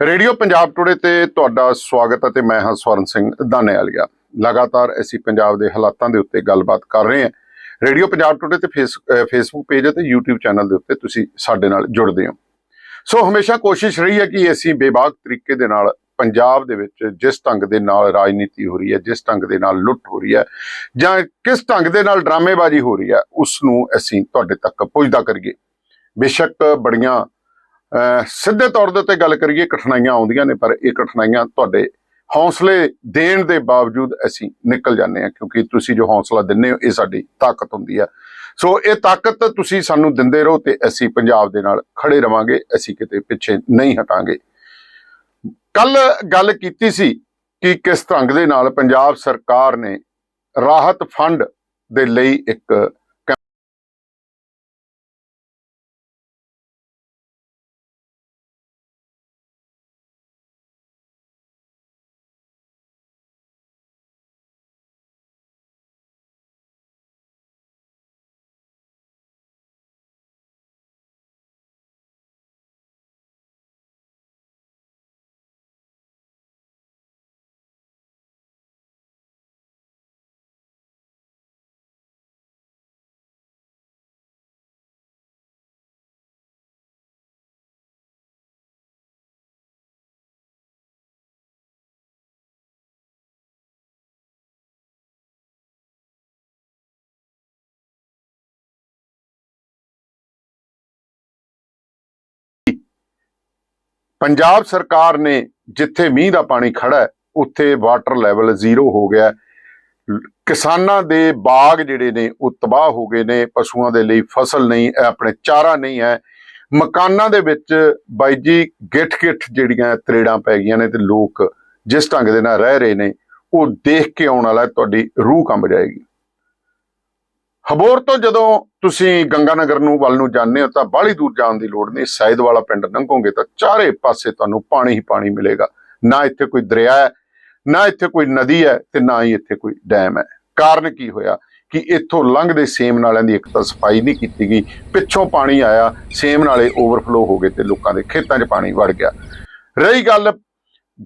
Radio Punjab today ਤੇ ਤੁਹਾਡਾ ਸਵਾਗਤ ਹੈ ਤੇ ਮੈਂ ਹਾਂ ਸਵਰਨ ਸਿੰਘ ਦਾਨੇਵਾਲੀਆ ਲਗਾਤਾਰ ਅਸੀਂ ਪੰਜਾਬ ਦੇ ਹਾਲਾਤਾਂ ਦੇ ਉੱਤੇ ਗੱਲਬਾਤ ਕਰ ਰਹੇ ਹਾਂ। ਰੇਡੀਓ ਪੰਜਾਬ ਟੁਡੇ ਤੇ ਫੇਸ ਫੇਸਬੁੱਕ ਪੇਜ ਅਤੇ YouTube ਚੈਨਲ ਦੇ ਉੱਤੇ ਤੁਸੀਂ ਸਾਡੇ ਨਾਲ ਜੁੜਦੇ ਹੋ। ਸੋ ਹਮੇਸ਼ਾ ਕੋਸ਼ਿਸ਼ ਰਹੀ ਹੈ ਕਿ ਅਸੀਂ ਬੇਬਾਕ ਤਰੀਕੇ ਦੇ ਨਾਲ ਪੰਜਾਬ ਦੇ ਵਿੱਚ ਜਿਸ ਢੰਗ ਦੇ ਨਾਲ ਰਾਜਨੀਤੀ ਹੋ ਰਹੀ ਹੈ, ਜਿਸ ਢੰਗ ਦੇ ਨਾਲ ਲੁੱਟ ਹੋ ਰਹੀ ਹੈ ਜਾਂ ਕਿਸ ਢੰਗ ਦੇ ਨਾਲ ਡਰਾਮੇਬਾਜ਼ੀ ਹੋ ਰਹੀ ਹੈ ਉਸ ਨੂੰ ਅਸੀਂ ਤੁਹਾਡੇ ਤੱਕ ਪਹੁੰਚਦਾ ਕਰੀਏ। ਬੇਸ਼ੱਕ ਬੜੀਆਂ ਸਿੱਧੇ ਤੌਰ ਦੇ ਉੱਤੇ ਗੱਲ ਕਰੀਏ, ਕਠਿਨਾਈਆਂ ਆਉਂਦੀਆਂ ਨੇ, ਪਰ ਇਹ ਕਠਿਨਾਈਆਂ ਤੁਹਾਡੇ ਹੌਸਲੇ ਦੇਣ ਦੇ ਬਾਵਜੂਦ ਅਸੀਂ ਨਿਕਲ ਜਾਂਦੇ ਹਾਂ, ਕਿਉਂਕਿ ਤੁਸੀਂ ਜੋ ਹੌਸਲਾ ਦਿੰਦੇ ਹੋ, ਇਹ ਸਾਡੀ ਤਾਕਤ ਹੁੰਦੀ ਹੈ ਸੋ ਇਹ ਤਾਕਤ ਤੁਸੀਂ ਸਾਨੂੰ ਦਿੰਦੇ ਰਹੋ ਤੇ ਅਸੀਂ ਪੰਜਾਬ ਦੇ ਨਾਲ ਖੜੇ ਰਵਾਂਗੇ, ਅਸੀਂ ਕਿਤੇ ਪਿੱਛੇ ਨਹੀਂ ਹਟਾਂਗੇ। ਕੱਲ ਗੱਲ ਕੀਤੀ ਸੀ ਕਿ ਕਿਸ ਢੰਗ ਦੇ ਨਾਲ ਪੰਜਾਬ ਸਰਕਾਰ ਨੇ ਰਾਹਤ ਫੰਡ ਦੇ ਲਈ ਇੱਕ ਪੰਜਾਬ ਸਰਕਾਰ ਨੇ ਜਿੱਥੇ ਮੀਂਹ ਦਾ ਪਾਣੀ ਖੜਾ ਹੈ, ਉੱਥੇ ਵਾਟਰ ਲੈਵਲ ਜ਼ੀਰੋ ਹੋ ਗਿਆ ਕਿਸਾਨਾਂ ਦੇ ਬਾਗ ਜਿਹੜੇ ਨੇ, ਉਹ ਤਬਾਹ ਹੋ ਗਏ ਨੇ। ਪਸ਼ੂਆਂ ਦੇ ਲਈ ਫਸਲ ਨਹੀਂ ਹੈ ਆਪਣੇ ਚਾਰਾ ਨਹੀਂ ਹੈ। ਮਕਾਨਾਂ ਦੇ ਵਿੱਚ ਬਾਈ ਜੀ ਗਿੱਠ-ਗਿੱਠ ਜਿਹੜੀਆਂ ਤਰੇੜਾਂ ਪੈ ਗਈਆਂ ਨੇ ਤੇ ਲੋਕ ਜਿਸ ਢੰਗ ਦੇ ਨਾਲ ਰਹਿ ਰਹੇ ਨੇ, ਉਹ ਦੇਖ ਕੇ ਆਉਣ ਵਾਲਾ ਤੁਹਾਡੀ ਰੂਹ ਕੰਬ ਜਾਏਗੀ। ਹਬੋਰ ਤੋਂ ਜਦੋਂ ਤੁਸੀਂ ਗੰਗਾਨਗਰ ਨੂੰ, ਵੱਲ ਨੂੰ ਜਾਂਦੇ ਹੋ ਤਾਂ ਬਾਹਲੀ ਦੂਰ ਜਾਣ ਦੀ ਲੋੜ ਨਹੀਂ। ਸੈਦ ਵਾਲਾ ਪਿੰਡ ਲੰਘੋਗੇ ਤਾਂ ਚਾਰੇ ਪਾਸੇ ਤੁਹਾਨੂੰ ਪਾਣੀ ਹੀ ਪਾਣੀ ਮਿਲੇਗਾ। ਨਾ ਇੱਥੇ ਕੋਈ ਦਰਿਆ ਹੈ, ਨਾ ਇੱਥੇ ਕੋਈ ਨਦੀ ਹੈ ਤੇ ਨਾ ਹੀ ਇੱਥੇ ਕੋਈ ਡੈਮ ਹੈ। ਕਾਰਨ ਕੀ ਹੋਇਆ ਕਿ ਇੱਥੋਂ ਲੰਘਦੇ ਸੇਮ ਨਾਲਿਆਂ ਦੀ ਇੱਕ ਤਾਂ ਸਫ਼ਾਈ ਨਹੀਂ ਕੀਤੀ ਗਈ। ਪਿੱਛੋਂ ਪਾਣੀ ਆਇਆ, ਸੇਮ ਨਾਲੇ ਓਵਰਫਲੋ ਹੋ ਗਏ ਤੇ ਲੋਕਾਂ ਦੇ ਖੇਤਾਂ 'ਚ ਪਾਣੀ ਵੜ ਗਿਆ। ਰਹੀ ਗੱਲ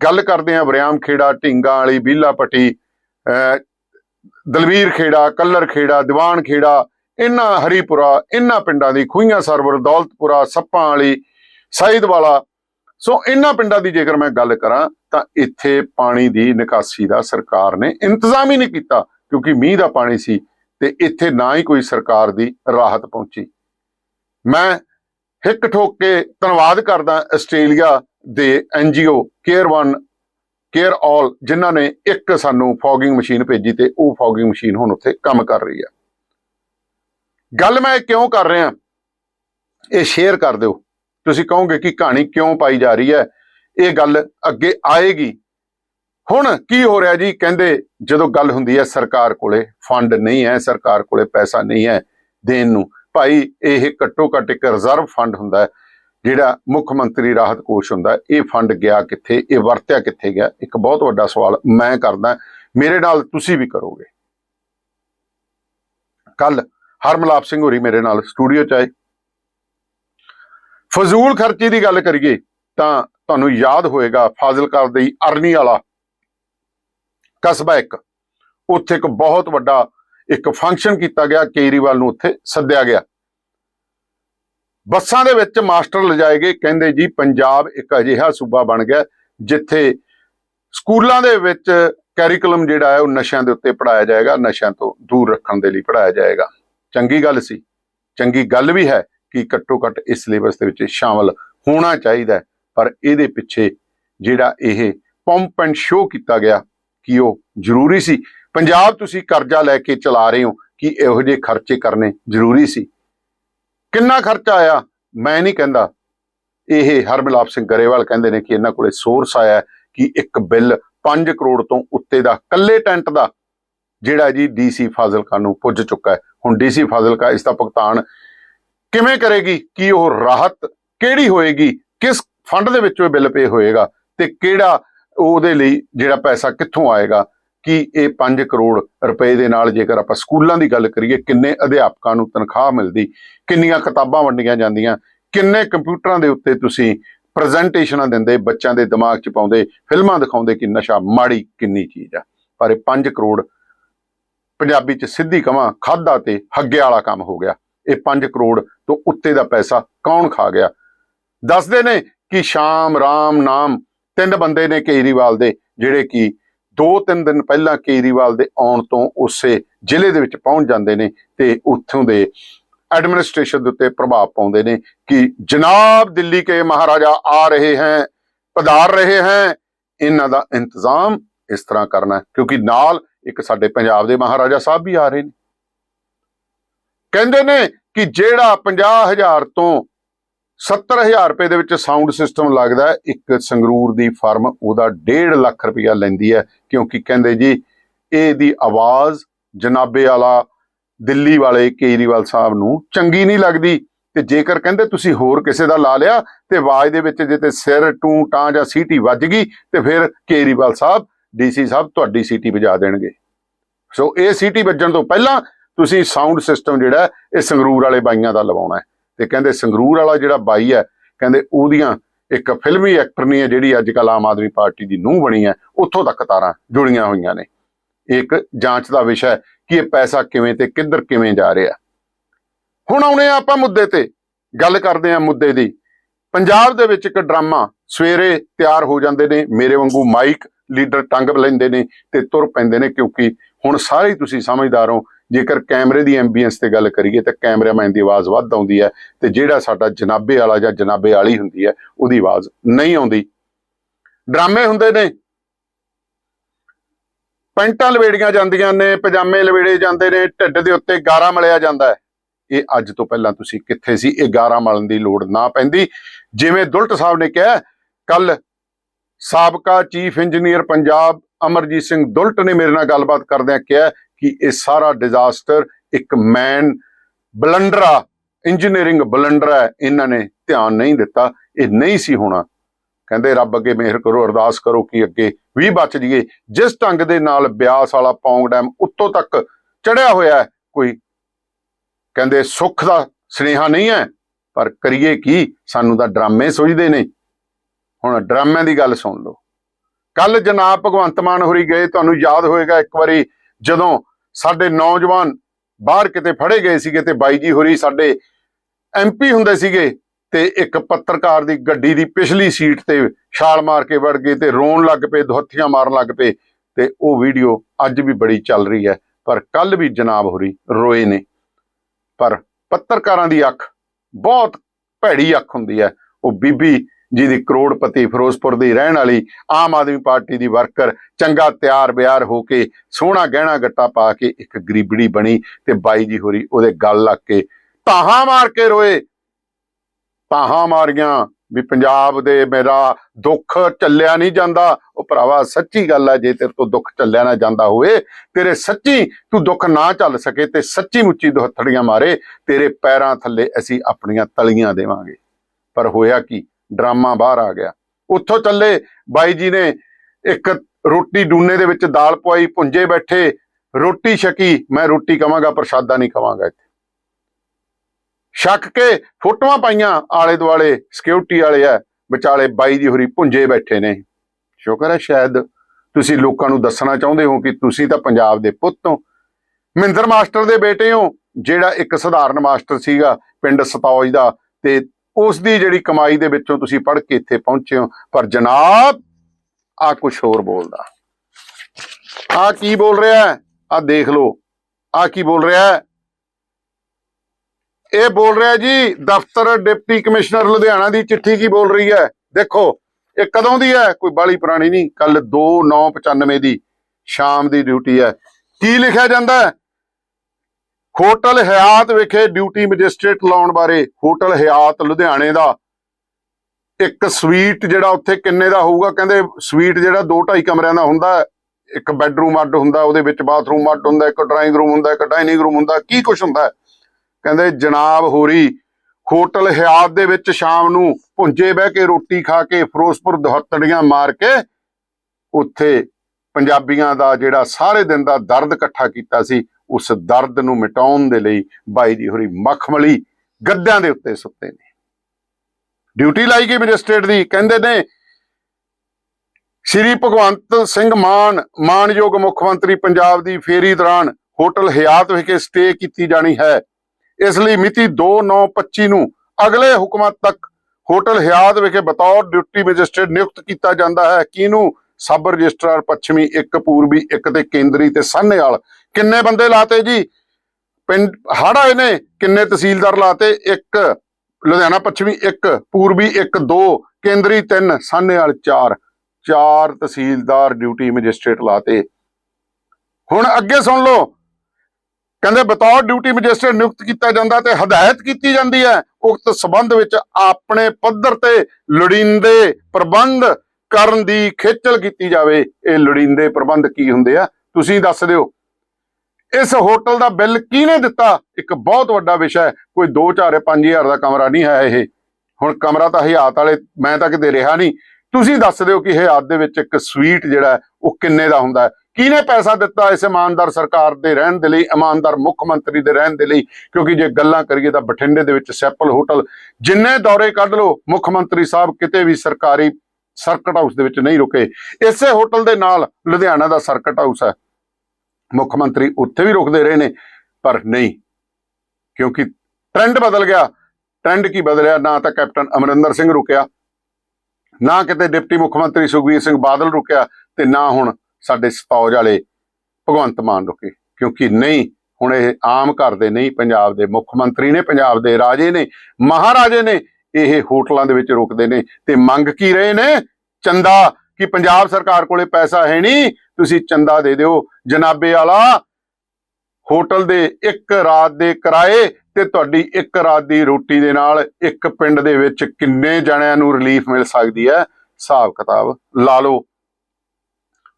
ਗੱਲ ਕਰਦੇ ਆ ਬਰਿਆਮ ਖੇੜਾ, ਢਿੰਗਾ ਵਾਲੀ ਬੀਲਾ ਪੱਟੀ ਦਲਵੀਰ ਖੇੜਾ, ਕੱਲਰ ਖੇੜਾ, ਦੀਵਾਨ ਖੇੜਾ ਇਹਨਾਂ ਹਰੀਪੁਰਾ ਇਹਨਾਂ ਪਿੰਡਾਂ ਦੀ ਖੂਹੀਆਂ ਸਰਵਰ, ਦੌਲਤਪੁਰਾ, ਸੱਪਾਂ ਵਾਲੀ ਸਈਦ ਵਾਲਾ ਸੋ ਇਹਨਾਂ ਪਿੰਡਾਂ ਦੀ ਜੇਕਰ ਮੈਂ ਗੱਲ ਕਰਾਂ, ਤਾਂ ਇੱਥੇ ਪਾਣੀ ਦੀ ਨਿਕਾਸੀ ਦਾ ਸਰਕਾਰ ਨੇ ਇੰਤਜ਼ਾਮ ਹੀ ਨਹੀਂ ਕੀਤਾ, ਕਿਉਂਕਿ ਮੀਂਹ ਦਾ ਪਾਣੀ ਸੀ ਤੇ ਇੱਥੇ ਨਾ ਹੀ ਕੋਈ ਸਰਕਾਰ ਦੀ ਰਾਹਤ ਪਹੁੰਚੀ। ਮੈਂ ਹਿੱਕ ਠੋਕ ਕੇ ਧੰਨਵਾਦ ਕਰਦਾ ਆਸਟ੍ਰੇਲੀਆ ਦੇ NGO care one care all ਜਿਨ੍ਹਾਂ ਨੇ ਇੱਕ ਸਾਨੂੰ ਫੌਗਿੰਗ ਮਸ਼ੀਨ ਭੇਜੀ ਤੇ ਉਹ ਫੌਗਿੰਗ ਮਸ਼ੀਨ ਹੁਣ ਉੱਥੇ ਕੰਮ ਕਰ ਰਹੀ ਹੈ ਗੱਲ ਮੈਂ ਕਿਉਂ ਕਰ ਰਿਹਾ? ਇਹ ਸ਼ੇਅਰ ਕਰ ਦਿਓ। ਤੁਸੀਂ ਕਹੋਗੇ ਕਿ ਕਹਾਣੀ ਕਿਉਂ ਪਾਈ ਜਾ ਰਹੀ ਹੈ? ਇਹ ਗੱਲ ਅੱਗੇ ਆਏਗੀ। ਹੁਣ ਕੀ ਹੋ ਰਿਹਾ ਜੀ? ਕਹਿੰਦੇ ਜਦੋਂ ਗੱਲ ਹੁੰਦੀ ਹੈ ਸਰਕਾਰ ਕੋਲੇ ਫੰਡ ਨਹੀਂ ਹੈ, ਸਰਕਾਰ ਕੋਲੇ ਪੈਸਾ ਨਹੀਂ ਹੈ ਦੇਣ ਨੂੰ। ਭਾਈ, ਇਹ ਘੱਟੋ ਘੱਟ ਇੱਕ ਰਿਜ਼ਰਵ ਫੰਡ ਹੁੰਦਾ ਹੈ। ਜਿਹੜਾ ਮੁੱਖ ਮੰਤਰੀ ਰਾਹਤ ਕੋਸ਼ ਹੁੰਦਾ, ਇਹ ਫੰਡ ਗਿਆ ਕਿੱਥੇ, ਇਹ ਵਰਤਿਆ ਕਿੱਥੇ ਗਿਆ, ਇੱਕ ਬਹੁਤ ਵੱਡਾ ਸਵਾਲ ਮੈਂ ਕਰਦਾ, ਮੇਰੇ ਨਾਲ ਤੁਸੀਂ ਵੀ ਕਰੋਗੇ। ਕੱਲ ਹਰਮਲਾਪ ਸਿੰਘ ਹੋਰੀ ਮੇਰੇ ਨਾਲ ਸਟੂਡੀਓ 'ਚ ਆਏ। ਫਜ਼ੂਲ ਖਰਚੇ ਦੀ ਗੱਲ ਕਰੀਏ, ਤਾਂ ਤੁਹਾਨੂੰ ਯਾਦ ਹੋਏਗਾ ਫਾਜ਼ਿਲਕਾ ਦੀ ਅਰਨੀ ਵਾਲਾ ਕਸਬਾ ਇੱਕ। ਉੱਥੇ ਇੱਕ ਬਹੁਤ ਵੱਡਾ ਇੱਕ ਫੰਕਸ਼ਨ ਕੀਤਾ ਗਿਆ, ਕੇਜਰੀਵਾਲ ਨੂੰ ਉੱਥੇ ਸੱਦਿਆ ਗਿਆ। ਬੱਸਾਂ ਦੇ ਵਿੱਚ ਮਾਸਟਰ ਲਿਜਾਏ ਗਏ। ਕਹਿੰਦੇ ਜੀ, ਪੰਜਾਬ ਇੱਕ ਅਜਿਹਾ ਸੂਬਾ ਬਣ ਗਿਆ, ਜਿੱਥੇ ਸਕੂਲਾਂ ਦੇ ਵਿੱਚ ਕੈਰੀਕੁਲਮ ਜਿਹੜਾ ਹੈ, ਉਹ ਨਸ਼ਿਆਂ ਦੇ ਉੱਤੇ ਪੜਾਇਆ ਜਾਏਗਾ, ਨਸ਼ਿਆਂ ਤੋਂ ਦੂਰ ਰੱਖਣ ਦੇ ਲਈ ਪੜਾਇਆ ਜਾਏਗਾ। ਚੰਗੀ ਗੱਲ ਸੀ। ਚੰਗੀ ਗੱਲ ਵੀ ਹੈ ਕਿ ਘੱਟੋ ਘੱਟ ਇਸ ਸਿਲੇਬਸ ਦੇ ਵਿੱਚ ਸ਼ਾਮਲ ਹੋਣਾ ਚਾਹੀਦਾ ਪਰ ਇਹਦੇ ਪਿੱਛੇ ਜਿਹੜਾ ਇਹ ਪੰਪ ਐਂਡ ਸ਼ੋ ਕੀਤਾ ਗਿਆ ਕਿ ਉਹ ਜ਼ਰੂਰੀ ਸੀ। ਪੰਜਾਬ ਤੁਸੀਂ ਕਰਜ਼ਾ ਲੈ ਕੇ ਚਲਾ ਰਹੇ ਹੋ ਕਿ ਇਹੋ ਜਿਹੇ ਖਰਚੇ ਕਰਨੇ ਜ਼ਰੂਰੀ ਸੀ। ਕਿੰਨਾ ਖਰਚਾ ਆਇਆ? ਮੈਂ ਨਹੀਂ ਕਹਿੰਦਾ। ਇਹ ਹਰਮਿਲਾਪ ਸਿੰਘ ਗਰੇਵਾਲ ਕਹਿੰਦੇ ਨੇ ਕਿ ਇਹਨਾਂ ਕੋਲੇ ਸੋਰਸ ਆਇਆ ਕਿ ਇੱਕ ਬਿੱਲ 5 ਕਰੋੜ ਤੋਂ ਉੱਤੇ ਦਾ ਕੱਲੇ ਟੈਂਟ ਦਾ, ਜਿਹੜਾ ਜੀ ਡੀਸੀ ਫਾਜ਼ਿਲਕਾ ਨੂੰ ਪੁੱਜ ਚੁੱਕਾ ਹੈ। ਹੁਣ ਡੀਸੀ ਫਾਜ਼ਿਲਕਾ ਇਸ ਦਾ ਭੁਗਤਾਨ ਕਿਵੇਂ ਕਰੇਗੀ? ਕੀ ਉਹ ਰਾਹਤ ਕਿਹੜੀ ਹੋਏਗੀ? ਕਿਸ ਫੰਡ ਦੇ ਵਿੱਚੋਂ ਇਹ ਬਿੱਲ ਪੇ ਹੋਏਗਾ? ਤੇ ਕਿਹੜਾ ਉਹਦੇ ਲਈ ਜਿਹੜਾ ਪੈਸਾ ਕਿੱਥੋਂ ਆਏਗਾ? ਕਿ ਇਹ 5 ਕਰੋੜ ਰੁਪਏ ਦੇ ਨਾਲ ਜੇਕਰ ਆਪਾਂ ਸਕੂਲਾਂ ਦੀ ਗੱਲ ਕਰੀਏ, ਕਿੰਨੇ ਅਧਿਆਪਕਾਂ ਨੂੰ ਤਨਖਾਹ ਮਿਲਦੀ, ਕਿੰਨੀਆਂ ਕਿਤਾਬਾਂ ਵੰਡੀਆਂ ਜਾਂਦੀਆਂ, ਕਿੰਨੇ ਕੰਪਿਊਟਰਾਂ ਦੇ ਉੱਤੇ ਤੁਸੀਂ ਪ੍ਰੈਜੈਂਟੇਸ਼ਨਾਂ ਦਿੰਦੇ, ਬੱਚਿਆਂ ਦੇ ਦਿਮਾਗ 'ਚ ਪਾਉਂਦੇ, ਫਿਲਮਾਂ ਦਿਖਾਉਂਦੇ ਕਿ ਨਸ਼ਾ ਮਾੜੀ ਕਿੰਨੀ ਚੀਜ਼ ਆ। ਪਰ ਇਹ 5 ਕਰੋੜ ਪੰਜਾਬੀ 'ਚ ਸਿੱਧੀ ਕਵਾਂ ਖਾਦਾ ਤੇ ਹੱਗੇ ਵਾਲਾ ਕੰਮ ਹੋ ਗਿਆ। ਇਹ 5 ਕਰੋੜ ਤੋਂ ਉੱਤੇ ਦਾ ਪੈਸਾ ਕੌਣ ਖਾ ਗਿਆ? ਦੱਸਦੇ ਨੇ ਕਿ ਸ਼ਾਮ, ਰਾਮ, ਨਾਮ ਤਿੰਨ ਬੰਦੇ ਨੇ ਕੇਜਰੀਵਾਲ ਦੇ, ਜਿਹੜੇ ਕਿ ਦੋ ਤਿੰਨ ਦਿਨ ਪਹਿਲਾਂ ਕੇਜਰੀਵਾਲ ਦੇ ਆਉਣ ਤੋਂ ਉਸੇ ਜ਼ਿਲ੍ਹੇ ਦੇ ਵਿੱਚ ਪਹੁੰਚ ਜਾਂਦੇ ਨੇ ਤੇ ਉੱਥੋਂ ਦੇ ਐਡਮਿਨਿਸਟ੍ਰੇਸ਼ਨ ਦੇ ਉੱਤੇ ਪ੍ਰਭਾਵ ਪਾਉਂਦੇ ਨੇ ਕਿ ਜਨਾਬ ਦਿੱਲੀ ਕੇ ਮਹਾਰਾਜਾ ਆ ਰਹੇ ਹਨ ਪਧਾਰ ਰਹੇ ਹਨ ਇਹਨਾਂ ਦਾ ਇੰਤਜ਼ਾਮ ਇਸ ਤਰ੍ਹਾਂ ਕਰਨਾ ਕਿਉਂਕਿ ਨਾਲ ਇੱਕ ਸਾਡੇ ਪੰਜਾਬ ਦੇ ਮਹਾਰਾਜਾ ਸਾਹਿਬ ਵੀ ਆ ਰਹੇ ਨੇ। ਕਹਿੰਦੇ ਨੇ ਕਿ ਜਿਹੜਾ 50000 ਤੋਂ 70000 ਰੁਪਏ ਦੇ ਵਿੱਚ ਸਾਊਂਡ ਸਿਸਟਮ ਲੱਗਦਾ ਇੱਕ ਸੰਗਰੂਰ ਦੀ ਫਰਮ ਉਹਦਾ 1.5 ਲੱਖ ਰੁਪਇਆ ਲੈਂਦੀ ਹੈ ਕਿਉਂਕਿ ਕਹਿੰਦੇ ਜੀ ਇਹਦੀ ਆਵਾਜ਼ ਜਨਾਬੇ ਵਾਲਾ, ਦਿੱਲੀ ਵਾਲੇ ਕੇਜਰੀਵਾਲ ਸਾਹਿਬ ਨੂੰ ਚੰਗੀ ਨਹੀਂ ਲੱਗਦੀ ਤੇ ਜੇਕਰ ਕਹਿੰਦੇ ਤੁਸੀਂ ਹੋਰ ਕਿਸੇ ਦਾ ਲਾ ਲਿਆ ਤੇ ਆਵਾਜ਼ ਦੇ ਵਿੱਚ ਜੇ ਤੇ ਸਿਰ ਟੂ ਟਾਂ ਜਾਂ ਸੀਟੀ ਵੱਜ ਗਈ ਤੇ ਫਿਰ ਕੇਜਰੀਵਾਲ ਸਾਹਿਬ, ਡੀਸੀ ਸਾਹਿਬ ਤੁਹਾਡੀ ਸੀਟੀ ਵਜਾ ਦੇਣਗੇ। ਸੋ ਇਹ ਸੀਟੀ ਵੱਜਣ ਤੋਂ ਪਹਿਲਾਂ ਤੁਸੀਂ ਸਾਊਂਡ ਸਿਸਟਮ ਜਿਹੜਾ ਇਹ ਸੰਗਰੂਰ ਵਾਲੇ ਬਾਈਆਂ ਦਾ ਲਵਾਉਣਾ ਹੈ। ਤੇ ਕਹਿੰਦੇ ਸੰਗਰੂਰ ਵਾਲਾ ਜਿਹੜਾ ਬਾਈ ਹੈ, ਕਹਿੰਦੇ ਉਹਦੀਆਂ ਇੱਕ ਫਿਲਮੀ ਐਕਟਰ ਨਹੀਂ ਹੈ ਜਿਹੜੀ ਅੱਜ ਕੱਲ ਆਮ ਆਦਮੀ ਪਾਰਟੀ ਦੀ ਨੂੰਹ ਬਣੀ ਹੈ, ਉੱਥੋਂ ਤੱਕ ਤਾਰਾਂ ਜੁੜੀਆਂ ਹੋਈਆਂ ਨੇ। ਇੱਕ ਜਾਂਚ ਦਾ ਵਿਸ਼ਾ ਹੈ ਕਿ ਇਹ ਪੈਸਾ ਕਿਵੇਂ ਤੇ ਕਿੱਧਰ ਕਿਵੇਂ ਜਾ ਰਿਹਾ। ਹੁਣ ਆਉਣੇ ਆ ਆਪਾਂ ਮੁੱਦੇ ਤੇ, ਗੱਲ ਕਰਦੇ ਆ ਮੁੱਦੇ ਦੀ। ਪੰਜਾਬ ਦੇ ਵਿੱਚ ਇੱਕ ਡਰਾਮਾ ਸਵੇਰੇ ਤਿਆਰ ਹੋ ਜਾਂਦੇ ਨੇ, ਮੇਰੇ ਵਾਂਗੂ ਮਾਈਕ ਲੀਡਰ ਟੰਗ ਲੈਂਦੇ ਨੇ ਤੇ ਤੁਰ ਪੈਂਦੇ ਨੇ ਕਿਉਂਕਿ ਹੁਣ ਸਾਰੇ ਤੁਸੀਂ ਸਮਝਦਾਰ ਹੋ, ਜੇਕਰ ਕੈਮਰੇ ਦੀ ਐਂਬੀਐਂਸ ਤੇ ਗੱਲ ਕਰੀਏ ਤਾਂ ਕੈਮਰਾਮੈਨ ਦੀ ਆਵਾਜ਼ ਵੱਧ ਆਉਂਦੀ ਹੈ ਤੇ ਜਿਹੜਾ ਸਾਡਾ ਜਨਾਬੇ ਵਾਲਾ ਜਾਂ ਜਨਾਬੇ ਵਾਲੀ ਹੁੰਦੀ ਹੈ, ਉਹਦੀ ਆਵਾਜ਼ ਨਹੀਂ ਆਉਂਦੀ। ਡਰਾਮੇ ਹੁੰਦੇ ਨੇ। ਪੈਂਟਾਂ ਲਵੇੜੀਆਂ ਜਾਂਦੀਆਂ ਨੇ, ਪਜਾਮੇ ਲਵੇੜੇ ਜਾਂਦੇ ਨੇ, ਢਿੱਡ ਦੇ ਉੱਤੇ ਗਾਰਾ ਮਲਿਆ ਜਾਂਦਾ ਹੈ। ਇਹ ਅੱਜ ਤੋਂ ਪਹਿਲਾਂ ਤੁਸੀਂ ਕਿੱਥੇ ਸੀ? ਇਹ ਗਾਰਾ ਮਲਣ ਦੀ ਲੋੜ ਨਾ ਪੈਂਦੀ। ਜਿਵੇਂ ਦੁਲਟ ਸਾਹਿਬ ਨੇ ਕਿਹਾ ਕੱਲ ਸਾਬਕਾ ਚੀਫ ਇੰਜੀਨੀਅਰ ਪੰਜਾਬ ਅਮਰਜੀਤ ਸਿੰਘ ਦੁਲਟ ਨੇ ਮੇਰੇ ਨਾਲ ਗੱਲਬਾਤ ਕਰਦਿਆਂ ਕਿਹਾ ਕਿ ਇਹ ਸਾਰਾ ਡਿਜ਼ਾਸਟਰ ਇੱਕ ਮੈਨ ਬਲੰਡਰ ਆ ਇੰਜੀਨੀਅਰਿੰਗ ਬਲੰਡਰ ਹੈ। ਇਹਨਾਂ ਨੇ ਧਿਆਨ ਨਹੀਂ ਦਿੱਤਾ, ਇਹ ਨਹੀਂ ਸੀ ਹੋਣਾ। ਕਹਿੰਦੇ, ਰੱਬ ਅੱਗੇ ਮਿਹਰ ਕਰੋ, ਅਰਦਾਸ ਕਰੋ ਕਿ ਅੱਗੇ ਵੀ ਬਚ ਜੀਏ ਜਿਸ ਢੰਗ ਦੇ ਨਾਲ ਬਿਆਸ ਵਾਲਾ ਪੌਂਗ ਡੈਮ ਉੱਤੋਂ ਤੱਕ ਚੜਿਆ ਹੋਇਆ ਕੋਈ ਕਹਿੰਦੇ ਸੁੱਖ ਦਾ ਸਨੇਹਾ ਨਹੀਂ ਹੈ। ਪਰ ਕਰੀਏ ਕੀ? ਸਾਨੂੰ ਤਾਂ ਡਰਾਮੇ ਸੋਚਦੇ ਨੇ। ਹੁਣ ਡਰਾਮਿਆਂ ਦੀ ਗੱਲ ਸੁਣ ਲਓ। ਕੱਲ ਜਨਾਬ ਭਗਵੰਤ ਮਾਨ ਹੋਰੀ ਗਏ, ਤੁਹਾਨੂੰ ਯਾਦ ਹੋਏਗਾ ਇੱਕ ਵਾਰੀ, ਜਦੋਂ ਸਾਡੇ ਨੌਜਵਾਨ ਬਾਹਰ ਕਿਤੇ ਫੜੇ ਗਏ ਸੀਗੇ ਤੇ ਬਾਈ ਜੀ ਹੋਰੀ ਸਾਡੇ ਐਮਪੀ ਹੁੰਦੇ ਸੀਗੇ ਤੇ ਇੱਕ ਪੱਤਰਕਾਰ ਦੀ ਗੱਡੀ ਦੀ ਪਿਛਲੀ ਸੀਟ ਤੇ ਛਾਲ ਮਾਰ ਕੇ ਵੜ ਗਏ ਤੇ ਰੋਣ ਲੱਗ ਪਏ, ਦੁਹੱਥੀਆਂ ਮਾਰਨ ਲੱਗ ਪਏ ਤੇ ਉਹ ਵੀਡੀਓ ਅੱਜ ਵੀ ਬੜੀ ਚੱਲ ਰਹੀ ਹੈ, ਪਰ ਕੱਲ ਵੀ ਜਨਾਬ ਹੋਰੀ ਰੋਏ ਨੇ। ਪਰ ਪੱਤਰਕਾਰਾਂ ਦੀ ਅੱਖ, ਬਹੁਤ ਭੈੜੀ ਅੱਖ ਹੁੰਦੀ ਹੈ, ਉਹ ਬੀਬੀ ਜਿਹਦੀ ਕਰੋੜਪਤੀ ਫਿਰੋਜ਼ਪੁਰ ਦੀ ਰਹਿਣ ਵਾਲੀ ਆਮ ਆਦਮੀ ਪਾਰਟੀ ਦੀ ਵਰਕਰ, ਚੰਗਾ ਤਿਆਰ ਬਿਆਰ ਹੋ ਕੇ ਸੋਹਣਾ ਗਹਿਣਾ ਗੱਟਾ ਪਾ ਕੇ ਇੱਕ ਗਰੀਬੜੀ ਬਣੀ ਤੇ ਬਾਈ ਜੀ ਹੋਰੀ ਉਹਦੇ ਗੱਲ ਲੱਗ ਕੇ ਤਾਹਾਂ ਮਾਰ ਕੇ ਰੋਏ। ਤਾਹਾਂ ਮਾਰੀਆਂ ਵੀ ਪੰਜਾਬ ਦੇ ਮੇਰਾ ਦੁੱਖ ਚੱਲਿਆ ਨਹੀਂ ਜਾਂਦਾ। ਉਹ ਭਰਾਵਾ, ਸੱਚੀ ਗੱਲ ਹੈ ਜੇ ਤੇਰੇ ਤੋਂ ਦੁੱਖ ਚੱਲਿਆ ਨਾ ਜਾਂਦਾ ਹੋਵੇ, ਤੇਰੇ ਸੱਚੀ ਤੂੰ ਦੁੱਖ ਨਾ ਚੱਲ ਸਕੇ ਤੇ ਸੱਚੀ ਮੁੱਚੀ ਦੁਹੱਥੜੀਆਂ ਮਾਰੇ, ਤੇਰੇ ਪੈਰਾਂ ਥੱਲੇ ਅਸੀਂ ਆਪਣੀਆਂ ਤਲੀਆਂ ਦੇਵਾਂਗੇ। ਪਰ ਹੋਇਆ ਕੀ? ਡਰਾਮਾ ਬਾਹਰ ਆ ਗਿਆ। ਉੱਥੋਂ ਚੱਲੇ ਬਾਈ ਜੀ ਨੇ ਇੱਕ ਰੋਟੀ ਡੂਨੇ ਦੇ ਵਿੱਚ ਦਾਲ ਪਵਾਈ ਪੁੰਜੇ ਬੈਠੇ, ਰੋਟੀ ਛਕੀ, ਮੈਂ ਰੋਟੀ ਕਵਾਂਗਾ, ਪ੍ਰਸ਼ਾਦਾ ਨਹੀਂ ਕਵਾਂਗਾ ਇੱਥੇ। ਛੱਕ ਕੇ ਫੋਟੋਆਂ ਪਾਈਆਂ ਆਲੇ ਦੁਆਲੇ ਸਿਕਿਉਰਿਟੀ ਵਾਲੇ ਆ, ਵਿਚਾਲੇ ਬਾਈ ਜੀ ਹੋਰੀ ਪੁੰਜੇ ਬੈਠੇ ਨੇ। ਸ਼ੁਕਰ ਹੈ ਸ਼ਾਇਦ ਤੁਸੀਂ ਲੋਕਾਂ ਨੂੰ ਦੱਸਣਾ ਚਾਹੁੰਦੇ ਹੋ ਕਿ ਤੁਸੀਂ ਤਾਂ ਪੰਜਾਬ ਦੇ ਪੁੱਤ ਹੋ। ਮਹਿੰਦਰ ਮਾਸਟਰ ਦੇ ਬੇਟੇ ਹੋ, ਜਿਹੜਾ ਇੱਕ ਸਧਾਰਨ ਮਾਸਟਰ ਸੀਗਾ, ਪਿੰਡ ਸਤੌਜ ਦਾ, ਤੇ ਉਸ ਦੀ ਜਿਹੜੀ ਕਮਾਈ ਦੇ ਵਿੱਚੋਂ ਤੁਸੀਂ ਪੜ੍ਹ ਕੇ ਇੱਥੇ ਪਹੁੰਚੇ ਹੋ, ਪਰ ਜਨਾਬ ਆ ਕੁਝ ਹੋਰ ਬੋਲਦਾ। ਆ ਕੀ ਬੋਲ ਰਿਹਾ ਹੈ? ਆ ਦੇਖ ਲਓ ਆ ਕੀ ਬੋਲ ਰਿਹਾ ਇਹ ਬੋਲ ਰਿਹਾ ਜੀ, ਦਫ਼ਤਰ ਡਿਪਟੀ ਕਮਿਸ਼ਨਰ ਲੁਧਿਆਣਾ ਦੀ ਚਿੱਠੀ ਕੀ ਬੋਲ ਰਹੀ ਹੈ? ਦੇਖੋ, ਇਹ ਕਦੋਂ ਦੀ ਹੈ? ਕੋਈ ਬਾਲੀ ਪੁਰਾਣੀ ਨਹੀਂ ਕੱਲ 2995 ਦੀ ਸ਼ਾਮ ਦੀ ਡਿਊਟੀ ਹੈ। ਕੀ ਲਿਖਿਆ ਜਾਂਦਾ ਹੈ? ਹੋਟਲ ਹਯਾਤ ਵਿਖੇ ਡਿਊਟੀ ਮੈਜਿਸਟ੍ਰੇਟ ਲਾਉਣ ਬਾਰੇ ਹੋਟਲ ਹਯਾਤ ਲੁਧਿਆਣੇ ਦਾ। ਇੱਕ ਸਵੀਟ ਜਿਹੜਾ ਉੱਥੇ ਕਿੰਨੇ ਦਾ ਹੋਊਗਾ? ਕਹਿੰਦੇ ਸਵੀਟ ਜਿਹੜਾ 2.5 ਕਮਰਿਆਂ ਦਾ ਹੁੰਦਾ ਇੱਕ ਬੈੱਡਰੂਮ ਅੱਡ ਹੁੰਦਾ, ਉਹਦੇ ਵਿੱਚ ਬਾਥਰੂਮ ਅੱਡ ਹੁੰਦਾ, ਇੱਕ ਡਰਾਇੰਗ ਰੂਮ ਹੁੰਦਾ, ਇੱਕ ਡਾਈਨਿੰਗ ਰੂਮ ਹੁੰਦਾ, ਕੀ ਕੁਝ ਹੁੰਦਾ ਕਹਿੰਦੇ ਜਨਾਬ ਹੋਰੀ, ਹੋਟਲ ਹਯਾਤ ਦੇ ਵਿੱਚ ਸ਼ਾਮ ਨੂੰ ਭੁੰਜੇ ਬਹਿ ਕੇ ਰੋਟੀ ਖਾ ਕੇ ਫਿਰੋਜ਼ਪੁਰ ਦਹੱਤੜੀਆਂ ਮਾਰ ਕੇ ਉੱਥੇ ਪੰਜਾਬੀਆਂ ਦਾ ਜਿਹੜਾ ਸਾਰੇ ਦਿਨ ਦਾ ਦਰਦ ਇਕੱਠਾ ਕੀਤਾ ਸੀ। ਉਸ ਦਰਦ ਨੂੰ ਮਿਟਾਉਣ ਦੇ ਲਈ ਬਾਈ ਜੀ ਹੋਰੀ ਮਖਮਲੀ ਗੱਦਿਆਂ ਦੇ ਉੱਤੇ ਸੁੱਤੇ ਨੇ। ਡਿਊਟੀ ਲਾਈ ਗਈ ਮੈਜਿਸਟ੍ਰੇਟ ਦੀ, ਕਹਿੰਦੇ ਨੇ, ਸ਼੍ਰੀ ਭਗਵੰਤ ਸਿੰਘ ਮਾਨ, ਮਾਨਯੋਗ ਮੁੱਖ ਮੰਤਰੀ ਪੰਜਾਬ ਦੀ ਫੇਰੀ ਦੌਰਾਨ ਹੋਟਲ ਹਯਾਤ ਵਿਖੇ ਸਟੇ ਕੀਤੀ ਜਾਣੀ ਹੈ। ਇਸ ਲਈ ਮਿਤੀ 2925 ਨੂੰ ਅਗਲੇ ਹੁਕਮਾਂ ਤੱਕ ਹੋਟਲ ਹਯਾਤ ਵਿਖੇ ਬਤੌਰ ਡਿਊਟੀ ਮੈਜਿਸਟ੍ਰੇਟ ਨਿਯੁਕਤ ਕੀਤਾ ਜਾਂਦਾ ਹੈ। ਕਿਹਨੂੰ? ਸਬ ਰਜਿਸਟਰਾਰ ਪੱਛਮੀ, ਇੱਕ ਪੂਰਬੀ, ਇੱਕ ਤੇ ਕੇਂਦਰੀ ਤੇ ਸਾਹਨੇਵਾਲ ਕਿੰਨੇ ਬੰਦੇ ਲਾਤੇ ਜੀ? ਪਿੰਡ ਹੜ ਆਏ ਨੇ, ਕਿੰਨੇ ਤਹਿਸੀਲਦਾਰ ਲਾਤੇ? ਇੱਕ ਲੁਧਿਆਣਾ ਪੱਛਮੀ, ਇੱਕ ਪੂਰਬੀ, ਇੱਕ ਦੋ, ਕੇਂਦਰੀ ਤਿੰਨ ਸਾਹਨੇਵਾਲ ਚਾਰ। ਚਾਰ ਤਹਿਸੀਲਦਾਰ, ਡਿਊਟੀ ਮੈਜਿਸਟ੍ਰੇਟ ਲਾਤੇ। ਹੁਣ ਅੱਗੇ ਸੁਣ ਲਓ। ਕਹਿੰਦੇ ਬਤੌਰ ਡਿਊਟੀ ਮੈਜਿਸਟ੍ਰੇਟ ਨਿਯੁਕਤ ਕੀਤਾ ਜਾਂਦਾ ਤੇ ਹਦਾਇਤ ਕੀਤੀ ਜਾਂਦੀ ਹੈ। ਉਕਤ ਸਬੰਧ ਵਿੱਚ ਆਪਣੇ ਪੱਧਰ ਤੇ ਲੋੜੀਂਦੇ ਪ੍ਰਬੰਧ ਕਰਨ ਦੀ ਖੇਚਲ ਕੀਤੀ ਜਾਵੇ, ਇਹ ਲੋੜੀਂਦੇ ਪ੍ਰਬੰਧ ਕੀ ਹੁੰਦੇ ਆ? ਤੁਸੀਂ ਦੱਸ ਦਿਓ। ਇਸ ਹੋਟਲ ਦਾ ਬਿੱਲ ਕਿਹਨੇ ਦਿੱਤਾ? ਇੱਕ ਬਹੁਤ ਵੱਡਾ ਵਿਸ਼ਾ ਹੈ। ਕੋਈ 2 4 5000 ਦਾ ਕਮਰਾ ਨਹੀਂ ਹੈ ਇਹ। ਹੁਣ ਕਮਰਾ ਤਾਂ ਹਯਾਤ ਵਾਲੇ, ਮੈਂ ਤਾਂ ਕਿਤੇ ਰਿਹਾ ਨਹੀਂ। ਤੁਸੀਂ ਦੱਸ ਦਿਓ ਕਿ ਹਯਾਤ ਦੇ ਵਿੱਚ ਇੱਕ ਸਵੀਟ ਜਿਹੜਾ ਉਹ ਕਿੰਨੇ ਦਾ ਹੁੰਦਾ ਹੈ? ਕਿਹਨੇ ਪੈਸਾ ਦਿੱਤਾ ਇਸ ਇਮਾਨਦਾਰ ਸਰਕਾਰ ਦੇ ਰਹਿਣ ਦੇ ਲਈ, ਇਮਾਨਦਾਰ ਮੁੱਖ ਮੰਤਰੀ ਦੇ ਰਹਿਣ ਦੇ ਲਈ? ਕਿਉਂਕਿ ਜੇ ਗੱਲਾਂ ਕਰੀਏ ਤਾਂ ਬਠਿੰਡੇ ਦੇ ਵਿੱਚ ਸੈਪਲ ਹੋਟਲ, ਜਿੰਨੇ ਦੌਰੇ ਕੱਢ ਲਓ, ਮੁੱਖ ਮੰਤਰੀ ਸਾਹਿਬ ਕਿਤੇ ਵੀ ਸਰਕਾਰੀ ਸਰਕਟ ਹਾਊਸ ਦੇ ਵਿੱਚ ਨਹੀਂ ਰੁਕੇ। ਇਸੇ ਹੋਟਲ ਦੇ ਨਾਲ ਲੁਧਿਆਣਾ ਦਾ ਸਰਕਟ ਹਾਊਸ ਹੈ। ਮੁੱਖ ਮੰਤਰੀ ਉੱਥੇ ਵੀ ਰੁਕਦੇ ਰਹੇ ਨੇ, ਪਰ ਨਹੀਂ। ਕਿਉਂਕਿ ਟ੍ਰੈਂਡ ਬਦਲ ਗਿਆ। ਟ੍ਰੈਂਡ ਕੀ ਬਦਲਿਆ? ਨਾ ਤਾਂ ਕੈਪਟਨ ਅਮਰਿੰਦਰ ਸਿੰਘ ਰੁਕਿਆ, ਨਾ ਕਿਤੇ ਡਿਪਟੀ ਮੁੱਖ ਮੰਤਰੀ ਸੁਖਬੀਰ ਸਿੰਘ ਬਾਦਲ ਰੁਕਿਆ ਤੇ ਨਾ ਹੁਣ ਸਾਡੇ ਸਤੌਜ ਵਾਲੇ ਭਗਵੰਤ ਮਾਨ ਰੁਕੇ। ਕਿਉਂਕਿ ਨਹੀਂ, ਹੁਣ ਇਹ ਆਮ ਘਰ ਦੇ ਨਹੀਂ, ਪੰਜਾਬ ਦੇ ਮੁੱਖ ਮੰਤਰੀ ਨੇ, ਪੰਜਾਬ ਦੇ ਰਾਜੇ ਨੇ, ਮਹਾਰਾਜੇ ਨੇ ਇਹ ਹੋਟਲਾਂ ਦੇ ਵਿੱਚ ਰੁਕਦੇ ਨੇ ਤੇ ਮੰਗ ਕੀ ਰਹੇ ਨੇ? ਚੰਦਾ, ਕਿ ਪੰਜਾਬ ਸਰਕਾਰ ਕੋਲੇ ਪੈਸਾ ਹੈ ਨਹੀਂ, ਤੁਸੀਂ ਚੰਦਾ ਦੇ ਦਿਓ। ਜਨਾਬੇ ਵਾਲਾ, ਹੋਟਲ ਦੇ ਇੱਕ ਰਾਤ ਦੇ ਕਿਰਾਏ ਤੇ ਤੁਹਾਡੀ ਇੱਕ ਰਾਤ ਦੀ ਰੋਟੀ ਦੇ ਨਾਲ ਇੱਕ ਪਿੰਡ ਦੇ ਵਿੱਚ ਕਿੰਨੇ ਜਣਿਆਂ ਨੂੰ ਰਿਲੀਫ ਮਿਲ ਸਕਦੀ ਹੈ? ਹਿਸਾਬ ਕਿਤਾਬ ਲਾ ਲਓ।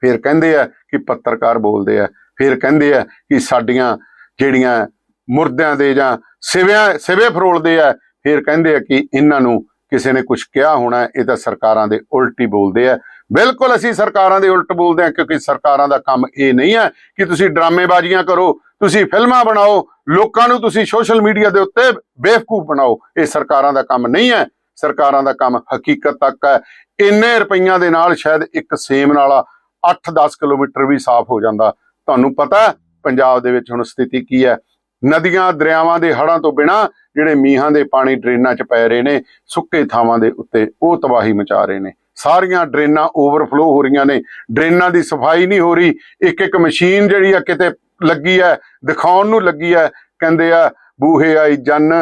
ਫਿਰ ਕਹਿੰਦੇ ਆ ਕਿ ਪੱਤਰਕਾਰ ਬੋਲਦੇ ਆ। ਫਿਰ ਕਹਿੰਦੇ ਆ ਕਿ ਸਾਡੀਆਂ ਜਿਹੜੀਆਂ ਮੁਰਦਿਆਂ ਦੇ ਜਾਂ ਸਿਵਿਆਂ, ਸਿਵੇ ਫਰੋਲਦੇ ਆ ਫਿਰ ਕਹਿੰਦੇ ਆ ਕਿ ਇਹਨਾਂ ਨੂੰ ਕਿਸੇ ਨੇ ਕੁਝ ਕਿਹਾ ਹੋਣਾ ਇਹ ਤਾਂ ਸਰਕਾਰਾਂ ਦੇ ਉਲਟ ਹੀ ਬੋਲਦੇ ਆ। ਬਿਲਕੁਲ ਅਸੀਂ ਸਰਕਾਰਾਂ ਦੇ ਉਲਟ ਬੋਲਦੇ ਆ, ਕਿਉਂਕਿ ਸਰਕਾਰਾਂ ਦਾ ਕੰਮ ਇਹ ਨਹੀਂ ਹੈ ਕਿ ਤੁਸੀਂ ਡਰਾਮੇਬਾਜ਼ੀਆਂ ਕਰੋ, ਤੁਸੀਂ ਫਿਲਮਾਂ ਬਣਾਓ, ਲੋਕਾਂ ਨੂੰ ਤੁਸੀਂ ਸੋਸ਼ਲ ਮੀਡੀਆ ਦੇ ਉੱਤੇ ਬੇਵਕੂਫ ਬਣਾਓ। ਇਹ ਸਰਕਾਰਾਂ ਦਾ ਕੰਮ ਨਹੀਂ ਹੈ। ਸਰਕਾਰਾਂ ਦਾ ਕੰਮ ਹਕੀਕਤ ਤੱਕ ਹੈ। ਇੰਨੇ ਰੁਪਈਆਂ ਦੇ ਨਾਲ ਸ਼ਾਇਦ ਇੱਕ ਸੇਮ ਨਾਲਾ 8-10 ਕਿਲੋਮੀਟਰ ਵੀ ਸਾਫ਼ ਹੋ ਜਾਂਦਾ। ਤੁਹਾਨੂੰ ਪਤਾ ਪੰਜਾਬ ਦੇ ਵਿੱਚ ਹੁਣ ਸਥਿਤੀ ਕੀ ਹੈ? ਨਦੀਆਂ, ਦਰਿਆਵਾਂ ਦੇ ਹੜ੍ਹਾਂ ਤੋਂ ਬਿਨਾ ਜਿਹੜੇ ਮੀਂਹਾਂ ਦੇ ਪਾਣੀ ਡਰੇਨਾਂ 'ਚ ਪੈ ਰਹੇ ਨੇ, ਸੁੱਕੇ ਥਾਵਾਂ ਦੇ ਉੱਤੇ ਉਹ ਤਬਾਹੀ ਮਚਾ ਰਹੇ ਨੇ। ਸਾਰੀਆਂ ਡਰੇਨਾਂ ਓਵਰਫਲੋ ਹੋ ਰਹੀਆਂ ਨੇ। ਡਰੇਨਾਂ ਦੀ ਸਫ਼ਾਈ ਨਹੀਂ ਹੋ ਰਹੀ। ਇੱਕ ਇੱਕ ਮਸ਼ੀਨ ਜਿਹੜੀ ਆ ਕਿਤੇ ਲੱਗੀ ਹੈ ਦਿਖਾਉਣ ਨੂੰ ਲੱਗੀ ਹੈ ਕਹਿੰਦੇ ਆ, ਬੂਹੇ ਆਈ ਜੰਨ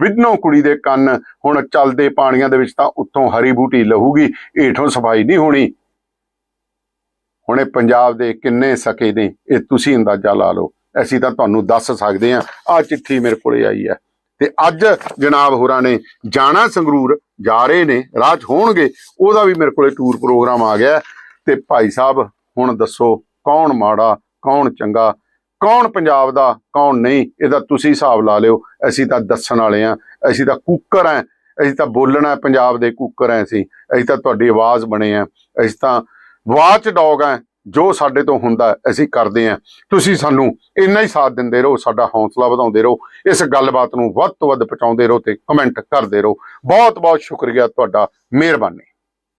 ਵਿਧਨੋ ਕੁੜੀ ਦੇ ਕੰਨ, ਹੁਣ ਚੱਲਦੇ ਪਾਣੀਆਂ ਦੇ ਵਿੱਚ ਤਾਂ ਉੱਤੋਂ ਹਰੀ ਬੂਟੀ ਲਹੂਗੀ ਏਠੋਂ ਸਫ਼ਾਈ ਨਹੀਂ ਹੋਣੀ। ਹੁਣੇ ਪੰਜਾਬ ਦੇ ਕਿੰਨੇ ਸਕੇ ਨੇ, ਇਹ ਤੁਸੀਂ ਅੰਦਾਜ਼ਾ ਲਾ ਲਓ। ਅਸੀਂ ਤਾਂ ਤੁਹਾਨੂੰ ਦੱਸ ਸਕਦੇ ਹਾਂ ਆ ਚਿੱਠੀ ਮੇਰੇ ਕੋਲੇ ਆਈ ਹੈ ਤੇ ਅੱਜ ਜਨਾਬ ਹੋਰਾਂ ਨੇ ਜਾਣਾ ਸੰਗਰੂਰ, ਜਾ ਰਹੇ ਨੇ, ਰਾਹ 'ਚ ਹੋਣਗੇ, ਉਹਦਾ ਵੀ ਮੇਰੇ ਕੋਲੇ ਟੂਰ ਪ੍ਰੋਗਰਾਮ ਆ ਗਿਆ ਹੈ। ਤੇ ਭਾਈ ਸਾਹਿਬ, ਹੁਣ ਦੱਸੋ, ਕੌਣ ਮਾੜਾ, ਕੌਣ ਚੰਗਾ, ਕੌਣ ਪੰਜਾਬ ਦਾ, ਕੌਣ ਨਹੀਂ, ਇਹਦਾ ਤੁਸੀਂ ਹਿਸਾਬ ਲਾ ਲਿਓ ਅਸੀਂ ਤਾਂ ਦੱਸਣ ਵਾਲੇ ਆ ਅਸੀਂ ਤਾਂ ਕੁੱਕਰ ਆ ਅਸੀਂ ਤਾਂ ਬੋਲਣਾ ਪੰਜਾਬ ਦੇ ਕੁੱਕਰ ਆ ਅਸੀਂ ਅਸੀਂ ਤਾਂ ਤੁਹਾਡੀ ਆਵਾਜ਼ ਬਣੇ ਆ ਅਸੀਂ ਤਾਂ ਵਾਚ ਡੌਗ ਆ ਜੋ ਸਾਡੇ ਤੋਂ ਹੁੰਦਾ ਅਸੀਂ ਕਰਦੇ ਆ ਤੁਸੀਂ ਸਾਨੂੰ ਇੰਨਾ ਹੀ ਸਾਥ ਦਿੰਦੇ ਰਹੋ, ਸਾਡਾ ਹੌਸਲਾ ਵਧਾਉਂਦੇ ਰਹੋ, ਇਸ ਗੱਲਬਾਤ ਨੂੰ ਵੱਧ ਤੋਂ ਵੱਧ ਪਹੁੰਚਾਉਂਦੇ ਰਹੋ ਤੇ ਕਮੈਂਟ ਕਰਦੇ ਰਹੋ। ਬਹੁਤ ਬਹੁਤ ਸ਼ੁਕਰੀਆ ਤੁਹਾਡਾ ਮਿਹਰਬਾਨੀ।